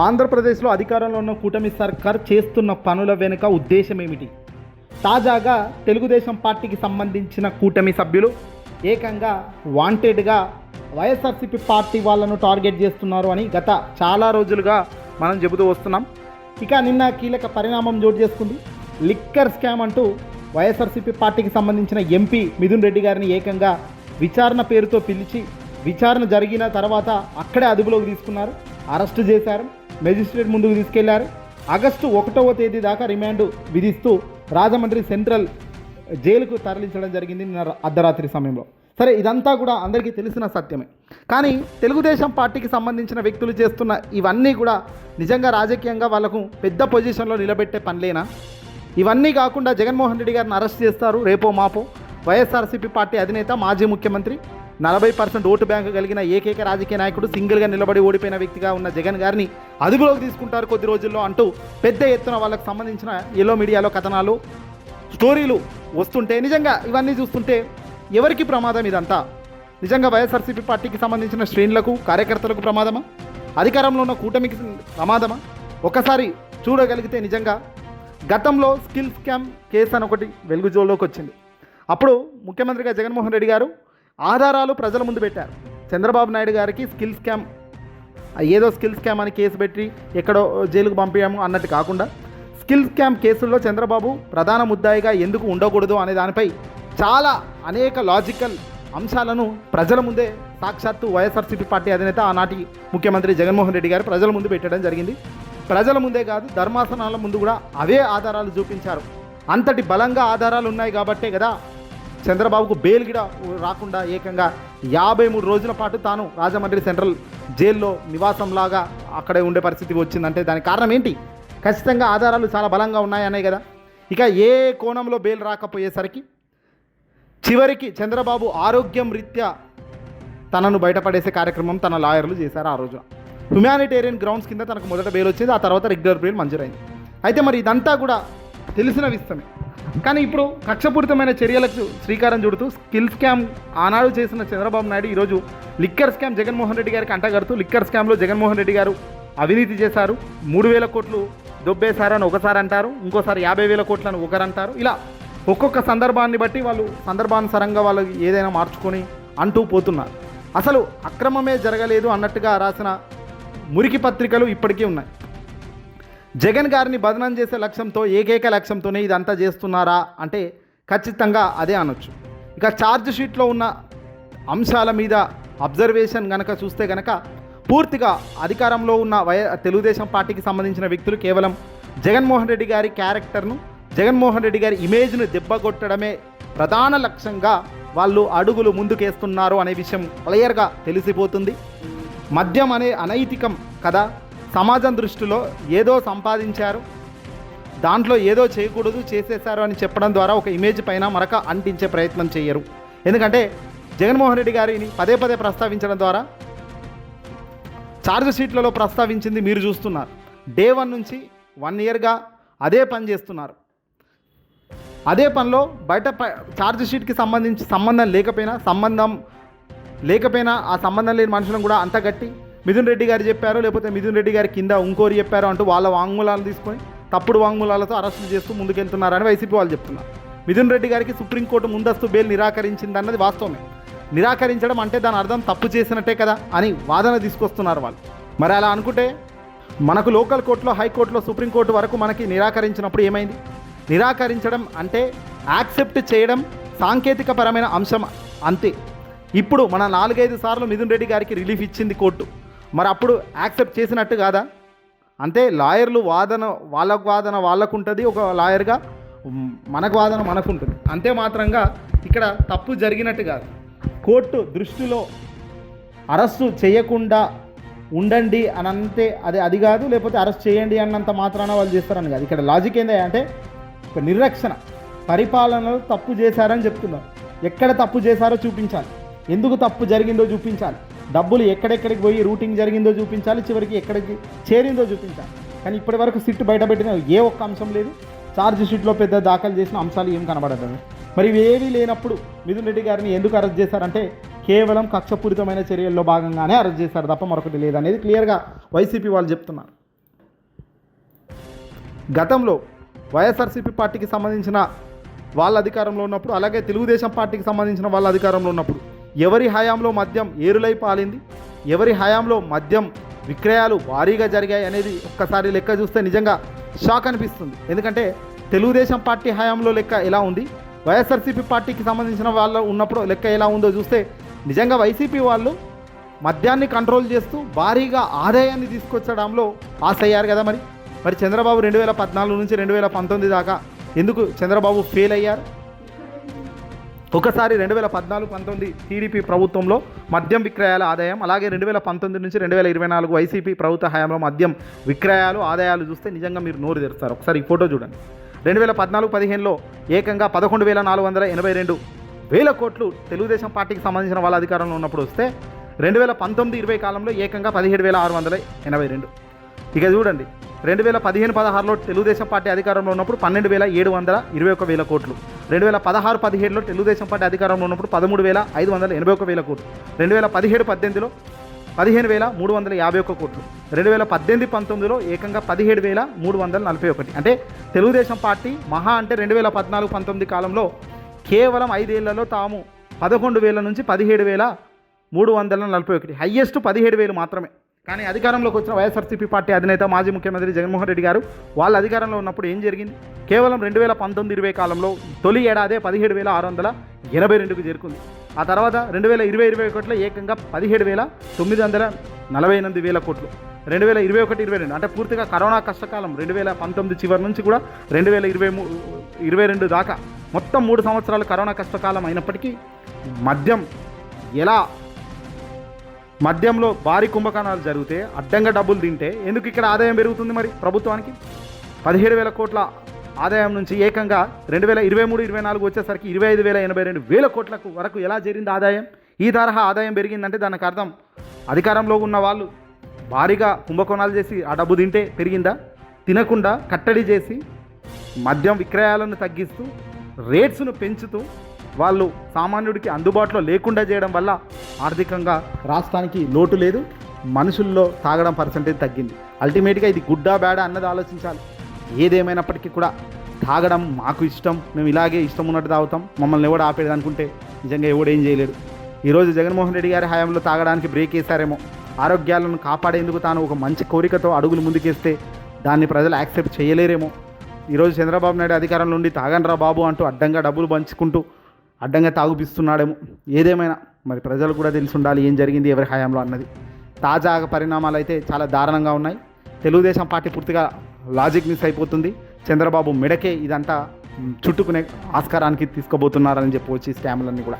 ఆంధ్రప్రదేశ్లో అధికారంలో ఉన్న కూటమి సర్కార్ చేస్తున్న పనుల వెనుక ఉద్దేశం ఏమిటి? తాజాగా తెలుగుదేశం పార్టీకి సంబంధించిన కూటమి సభ్యులు ఏకంగా వాంటెడ్గా వైఎస్ఆర్సీపీ పార్టీ వాళ్ళను టార్గెట్ చేస్తున్నారు అని గత చాలా రోజులుగా మనం చెబుతూ వస్తున్నాం. ఇక నిన్న కీలక పరిణామం చోటు చేసుకుంది. లిక్కర్ స్కామ్ అంటూ వైఎస్ఆర్సీపీ పార్టీకి సంబంధించిన ఎంపీ మిథున్ రెడ్డి గారిని ఏకంగా విచారణ పేరుతో పిలిచి విచారణ జరిగిన తర్వాత అక్కడే అదుపులోకి తీసుకున్నారు. అరెస్టు చేశారు. మెజిస్ట్రేట్ ముందుకు తీసుకెళ్ళారు. ఆగస్టు ఒకటవ తేదీ దాకా రిమాండ్ విధిస్తూ రాజమండ్రి సెంట్రల్ జైలుకు తరలించడం జరిగింది నిన్న అర్ధరాత్రి సమయంలో. సరే ఇదంతా కూడా అందరికీ తెలిసిన సత్యమే. కానీ తెలుగుదేశం పార్టీకి సంబంధించిన వ్యక్తులు చేస్తున్న ఇవన్నీ కూడా నిజంగా రాజకీయంగా వాళ్ళకు పెద్ద పొజిషన్లో నిలబెట్టే పనిలేనా? ఇవన్నీ కాకుండా జగన్మోహన్ రెడ్డి గారిని అరెస్ట్ చేస్తారు రేపో మాపో. వైఎస్ఆర్సీపీ పార్టీ అధినేత మాజీ ముఖ్యమంత్రి నలభై పర్సెంట్ ఓటు బ్యాంకు కలిగిన ఏకైక రాజకీయ నాయకుడు సింగిల్గా నిలబడి ఓడిపోయిన వ్యక్తిగా ఉన్న జగన్ గారిని అదుపులోకి తీసుకుంటారు కొద్ది రోజుల్లో అంటూ పెద్ద ఎత్తున వాళ్ళకు సంబంధించిన ఎల్లో మీడియాలో కథనాలు స్టోరీలు వస్తుంటే నిజంగా ఇవన్నీ చూస్తుంటే ఎవరికి ప్రమాదం ఇదంతా? నిజంగా వైఎస్ఆర్సీపీ పార్టీకి సంబంధించిన శ్రేణులకు కార్యకర్తలకు ప్రమాదమా? అధికారంలో ఉన్న కూటమికి ప్రమాదమా? ఒకసారి చూడగలిగితే నిజంగా గతంలో స్కిల్ స్కామ్ కేసు అని ఒకటి వెలుగుజోలోకి వచ్చింది. అప్పుడు ముఖ్యమంత్రిగా జగన్మోహన్ రెడ్డి గారు ఆధారాలు ప్రజల ముందు పెట్టారు. చంద్రబాబు నాయుడు గారికి స్కిల్ స్కామ్ ఏదో స్కిల్ స్కామ్ అని కేసు పెట్టి ఎక్కడో జైలుకు పంపించాము అన్నట్టు కాకుండా స్కిల్ స్కామ్ కేసుల్లో చంద్రబాబు ప్రధాన ముద్దాయిగా ఎందుకు ఉండకూడదు అనే దానిపై చాలా అనేక లాజికల్ అంశాలను ప్రజల ముందే సాక్షాత్తు వైఎస్ఆర్సీపీ పార్టీ అధినేత ఆనాటి ముఖ్యమంత్రి జగన్మోహన్ రెడ్డి గారు ప్రజల ముందు పెట్టడం జరిగింది. ప్రజల ముందే కాదు ధర్మాసనాల ముందు కూడా అవే ఆధారాలు చూపించారు. అంతటి బలంగా ఆధారాలు ఉన్నాయి కాబట్టే కదా చంద్రబాబుకు బెయిల్ కూడా రాకుండా ఏకంగా యాభై మూడు రోజుల పాటు తాను రాజమండ్రి సెంట్రల్ జైల్లో నివాసంలాగా అక్కడే ఉండే పరిస్థితి వచ్చిందంటే దానికి కారణం ఏంటి? ఖచ్చితంగా ఆధారాలు చాలా బలంగా ఉన్నాయనే కదా. ఇక ఏ కోణంలో బెయిల్ రాకపోయేసరికి చివరికి చంద్రబాబు ఆరోగ్యం రీత్యా తనను బయటపడేసే కార్యక్రమం తన లాయర్లు చేశారు ఆ రోజున. హ్యుమానిటేరియన్ గ్రౌండ్స్ కింద తనకు మొదట బెయిల్ వచ్చింది ఆ తర్వాత రెగ్యులర్ బెయిల్ మంజూరైంది. అయితే మరి ఇదంతా కూడా తెలిసిన విషయమే. కానీ ఇప్పుడు కక్షపూరితమైన చర్యలకు శ్రీకారం చుడుతూ స్కిల్ స్కామ్ ఆనాడు చేసిన చంద్రబాబు నాయుడు ఈరోజు లిక్కర్ స్కామ్ జగన్మోహన్ రెడ్డి గారికి అంటగడుతూ లిక్కర్ స్కామ్లో జగన్మోహన్ రెడ్డి గారు అవినీతి చేశారు. మూడు వేల కోట్లు దొబ్బేశారని ఒకసారి అంటారు ఇంకోసారి యాభై వేల కోట్లను ఒకరు అంటారు. ఇలా ఒక్కొక్క సందర్భాన్ని బట్టి వాళ్ళు సందర్భానుసారంగా వాళ్ళు ఏదైనా మార్చుకొని అంటూ పోతున్నారు. అసలు అక్రమమే జరగలేదు అన్నట్టుగా రాసిన మురికి పత్రికలు ఇప్పటికీ ఉన్నాయి. జగన్ గారిని బదనం చేసే లక్ష్యంతో ఏకైక లక్ష్యంతోనే ఇదంతా చేస్తున్నారా అంటే ఖచ్చితంగా అదే అనొచ్చు. ఇక ఛార్జ్ షీట్లో ఉన్న అంశాల మీద అబ్జర్వేషన్ కనుక చూస్తే కనుక పూర్తిగా అధికారంలో ఉన్న వై తెలుగుదేశం పార్టీకి సంబంధించిన వ్యక్తులు కేవలం జగన్మోహన్ రెడ్డి గారి క్యారెక్టర్ను జగన్మోహన్ రెడ్డి గారి ఇమేజ్ను దెబ్బగొట్టడమే ప్రధాన లక్ష్యంగా వాళ్ళు అడుగులు ముందుకేస్తున్నారు అనే విషయం క్లియర్గా తెలిసిపోతుంది. మద్యం అనే అనైతికం కదా సమాజం దృష్టిలో ఏదో సంపాదించారు దాంట్లో ఏదో చేయకూడదు చేసేశారు అని చెప్పడం ద్వారా ఒక ఇమేజ్ పైన మరొక అంటించే ప్రయత్నం చేయరు. ఎందుకంటే జగన్మోహన్ రెడ్డి గారిని పదే పదే ప్రస్తావించడం ద్వారా ఛార్జ్ షీట్లలో ప్రస్తావించింది మీరు చూస్తున్నారు. డే వన్ నుంచి వన్ ఇయర్గా అదే పని చేస్తున్నారు. అదే పనిలో బయట ప- ఛార్జ్ షీట్కి సంబంధించి సంబంధం లేకపోయినా సంబంధం లేకపోయినా ఆ సంబంధం లేని మనుషులను కూడా అంతగట్టి మిథున్ రెడ్డి గారు చెప్పారు లేకపోతే మిథున్ రెడ్డి గారి కింద ఇంకోరు చెప్పారో అంటూ వాళ్ళ వాంగ్మూలాలు తీసుకొని తప్పుడు వాంగ్మూలాలతో అరెస్టులు చేస్తూ ముందుకెళ్తున్నారని వైసీపీ వాళ్ళు చెప్తున్నారు. మిథున్ రెడ్డి గారికి సుప్రీంకోర్టు ముందస్తు బెయిల్ నిరాకరించింది అన్నది వాస్తవమే. నిరాకరించడం అంటే దాని అర్థం తప్పు చేసినట్టే కదా అని వాదన తీసుకొస్తున్నారు వాళ్ళు. మరి అలా అనుకుంటే మనకు లోకల్ కోర్టులో హైకోర్టులో సుప్రీంకోర్టు వరకు మనకి నిరాకరించినప్పుడు ఏమైంది? నిరాకరించడం అంటే యాక్సెప్ట్ చేయడం సాంకేతికపరమైన అంశం అంతే. ఇప్పుడు మన నాలుగైదు సార్లు మిథున్ రెడ్డి గారికి రిలీఫ్ ఇచ్చింది కోర్టు. మరి అప్పుడు యాక్సెప్ట్ చేసినట్టు కాదా? అంటే లాయర్లు వాదన వాళ్ళకు వాదన వాళ్ళకు ఉంటుంది ఒక లాయర్గా మనకు వాదన మనకు ఉంటుంది అంతే మాత్రంగా ఇక్కడ తప్పు జరిగినట్టు కాదు. కోర్టు దృష్టిలో అరెస్టు చేయకుండా ఉండండి అని అంతే అది అది కాదు లేకపోతే అరెస్ట్ చేయండి అన్నంత మాత్రాన వాళ్ళు చేస్తారని కాదు. ఇక్కడ లాజిక్ ఏంది అంటే ఒక నిర్లక్షణ పరిపాలనలో తప్పు చేశారని చెప్తున్నారు. ఎక్కడ తప్పు చేశారో చూపించాలి. ఎందుకు తప్పు జరిగిందో చూపించాలి. డబ్బులు ఎక్కడెక్కడికి పోయి రూటింగ్ జరిగిందో చూపించాలి చివరికి ఎక్కడికి చేరిందో చూపించాలి. కానీ ఇప్పటి వరకు సిట్ బయటపెట్టిన ఏ ఒక్క అంశం లేదు. ఛార్జ్ షీట్లో పెద్ద దాఖలు చేసిన అంశాలు ఏం కనబడలేదు. మరి ఏమీ లేనప్పుడు మిథున్ రెడ్డి గారిని ఎందుకు అరెస్ట్ చేశారంటే కేవలం కక్షపూరితమైన చర్యల్లో భాగంగానే అరెస్ట్ చేశారు తప్ప మరొకటి లేదనేది క్లియర్గా వైసీపీ వాళ్ళు చెప్తున్నారు. గతంలో వైఎస్ఆర్సీపీ పార్టీకి సంబంధించిన వాళ్ళ అధికారంలో ఉన్నప్పుడు అలాగే తెలుగుదేశం పార్టీకి సంబంధించిన వాళ్ళ అధికారంలో ఉన్నప్పుడు ఎవరి హయాంలో మద్యం ఏరులై పాలింది? ఎవరి హయాంలో మద్యం విక్రయాలు భారీగా జరిగాయి అనేది ఒక్కసారి లెక్క చూస్తే నిజంగా షాక్ అనిపిస్తుంది. ఎందుకంటే తెలుగుదేశం పార్టీ హయాంలో లెక్క ఎలా ఉంది? వైఎస్ఆర్సీపీ పార్టీకి సంబంధించిన వాళ్ళు ఉన్నప్పుడు లెక్క ఎలా ఉందో చూస్తే నిజంగా వైసీపీ వాళ్ళు మద్యాన్ని కంట్రోల్ చేస్తూ భారీగా ఆదాయాన్ని తీసుకొచ్చడంలో పాస్ అయ్యారు కదా మరి? మరి చంద్రబాబు రెండు వేల పద్నాలుగు నుంచి రెండు వేల పంతొమ్మిది దాకా ఎందుకు చంద్రబాబు ఫెయిల్ అయ్యారు? ఒకసారి రెండు వేల పద్నాలుగు పంతొమ్మిది టీడీపీ ప్రభుత్వంలో మద్యం విక్రయాల ఆదాయం అలాగే రెండు వేల పంతొమ్మిది నుంచి రెండు వేల ఇరవై నాలుగు వైసీపీ ప్రభుత్వ హయాంలో మద్యం విక్రయాలు ఆదాయాలు చూస్తే నిజంగా మీరు నోరు తెరుస్తారు. ఒకసారి ఈ ఫోటో చూడండి. రెండు వేల పద్నాలుగు పదిహేనులో ఏకంగా పదకొండు వేల నాలుగు వందల ఎనభై రెండు వేల కోట్లు తెలుగుదేశం పార్టీకి సంబంధించిన వాళ్ళ అధికారంలో ఉన్నప్పుడు వస్తే రెండు వేల పంతొమ్మిది ఇరవై కాలంలో ఏకంగా పదిహేడు వేల ఆరు వందల ఎనభై రెండు. ఇక చూడండి. రెండు వేల పదిహేను పదహారులో తెలుగుదేశం పార్టీ అధికారంలో ఉన్నప్పుడు పన్నెండు వేల ఏడు వందల ఇరవై ఒక వేల కోట్లు. రెండు వేల పదహారు పదిహేడులో తెలుగుదేశం పార్టీ అధికారంలో ఉన్నప్పుడు పదమూడు వేల ఐదు వందల ఎనభై ఒక వేల కోట్లు. రెండు వేల పదిహేడు పద్దెనిమిదిలో పదిహేను వేల మూడు వందల యాభై ఒక్క కోట్లు. రెండు వేల పద్దెనిమిది పంతొమ్మిదిలో ఏకంగా పదిహేడు వేల మూడు వందల నలభై ఒకటి. అంటే తెలుగుదేశం పార్టీ మహా అంటే రెండు వేల పద్నాలుగు పంతొమ్మిది కాలంలో కేవలం ఐదేళ్ళలో తాము పదకొండు వేల నుంచి పదిహేడు వేల మూడు వందల నలభై ఒకటి. హయ్యెస్ట్ పదిహేడు వేలు మాత్రమే. కానీ అధికారంలోకి వచ్చిన వైఎస్ఆర్సీపీ పార్టీ అధినేత మాజీ ముఖ్యమంత్రి జగన్మోహన్ రెడ్డి గారు వాళ్ళ అధికారంలో ఉన్నప్పుడు ఏం జరిగింది? కేవలం రెండు వేల పంతొమ్మిది ఇరవై కాలంలో తొలి ఏడాదే పదిహేడు వేల ఆరు వందల ఎనభై రెండుకు చేరుకుంది. ఆ తర్వాత రెండు వేల ఇరవై ఇరవై ఒకటిలో ఏకంగా పదిహేడు వేల తొమ్మిది వందల నలభై ఎనిమిది వేల కోట్లు. రెండు వేల ఇరవై ఒకటి ఇరవై రెండు అంటే పూర్తిగా కరోనా కష్టకాలం రెండు వేల పంతొమ్మిది చివరి నుంచి కూడా రెండు వేల ఇరవై మూ ఇరవై రెండు దాకా మొత్తం మూడు సంవత్సరాలు కరోనా కష్టకాలం అయినప్పటికీ మద్యం ఎలా మద్యంలో భారీ కుంభకోణాలు జరిగితే అడ్డంగా డబ్బులు తింటే ఎందుకు ఇక్కడ ఆదాయం పెరుగుతుంది మరి ప్రభుత్వానికి? పదిహేడు వేల కోట్ల ఆదాయం నుంచి ఏకంగా రెండు వేల ఇరవై మూడు ఇరవై నాలుగు వచ్చేసరికి ఇరవై ఐదు వేల ఎనభై రెండు వేల కోట్లకు వరకు ఎలా జరిగింది ఆదాయం? ఈ తరహా ఆదాయం పెరిగిందంటే దానికి అర్థం అధికారంలో ఉన్న వాళ్ళు భారీగా కుంభకోణాలు చేసి ఆ డబ్బు తింటే పెరిగిందా? తినకుండా కట్టడి చేసి మద్యం విక్రయాలను తగ్గిస్తూ రేట్స్ను పెంచుతూ వాళ్ళు సామాన్యుడికి అందుబాటులో లేకుండా చేయడం వల్ల ఆర్థికంగా రాష్ట్రానికి లోటు లేదు మనుషుల్లో తాగడం పర్సంటేజ్ తగ్గింది. అల్టిమేట్గా ఇది గుడ్డా బ్యాడ అన్నది ఆలోచించాలి. ఏదేమైనప్పటికీ కూడా తాగడం మాకు ఇష్టం మేము ఇలాగే ఇష్టం ఉన్నట్టు తాగుతాం మమ్మల్ని ఎవడు ఆపేది అనుకుంటే నిజంగా ఎవడేం చేయలేడు. ఈరోజు జగన్మోహన్ రెడ్డి గారి హయాంలో తాగడానికి బ్రేక్ వేశారేమో. ఆరోగ్యాలను కాపాడేందుకు తాను ఒక మంచి కోరికతో అడుగులు ముందుకేస్తే దాన్ని ప్రజలు యాక్సెప్ట్ చేయలేరేమో. ఈరోజు చంద్రబాబు నాయుడు అధికారంలో ఉండి తాగండ్రా బాబు అంటూ అడ్డంగా డబ్బులు పంచుకుంటూ అడ్డంగా తాగుపిస్తున్నాడేమో. ఏదేమైనా. మరి ప్రజలు కూడా తెలిసి ఉండాలి ఏం జరిగింది ఎవరి హయాంలో అన్నది. తాజా పరిణామాలు అయితే చాలా దారుణంగా ఉన్నాయి. తెలుగుదేశం పార్టీ పూర్తిగా లాజిక్ మిస్ అయిపోతుంది. చంద్రబాబు మెడకే ఇదంతా చుట్టుకునే ఆస్కారానికి తీసుకోబోతున్నారని చెప్పవచ్చు ఈ స్కామ్లన్నీ కూడా.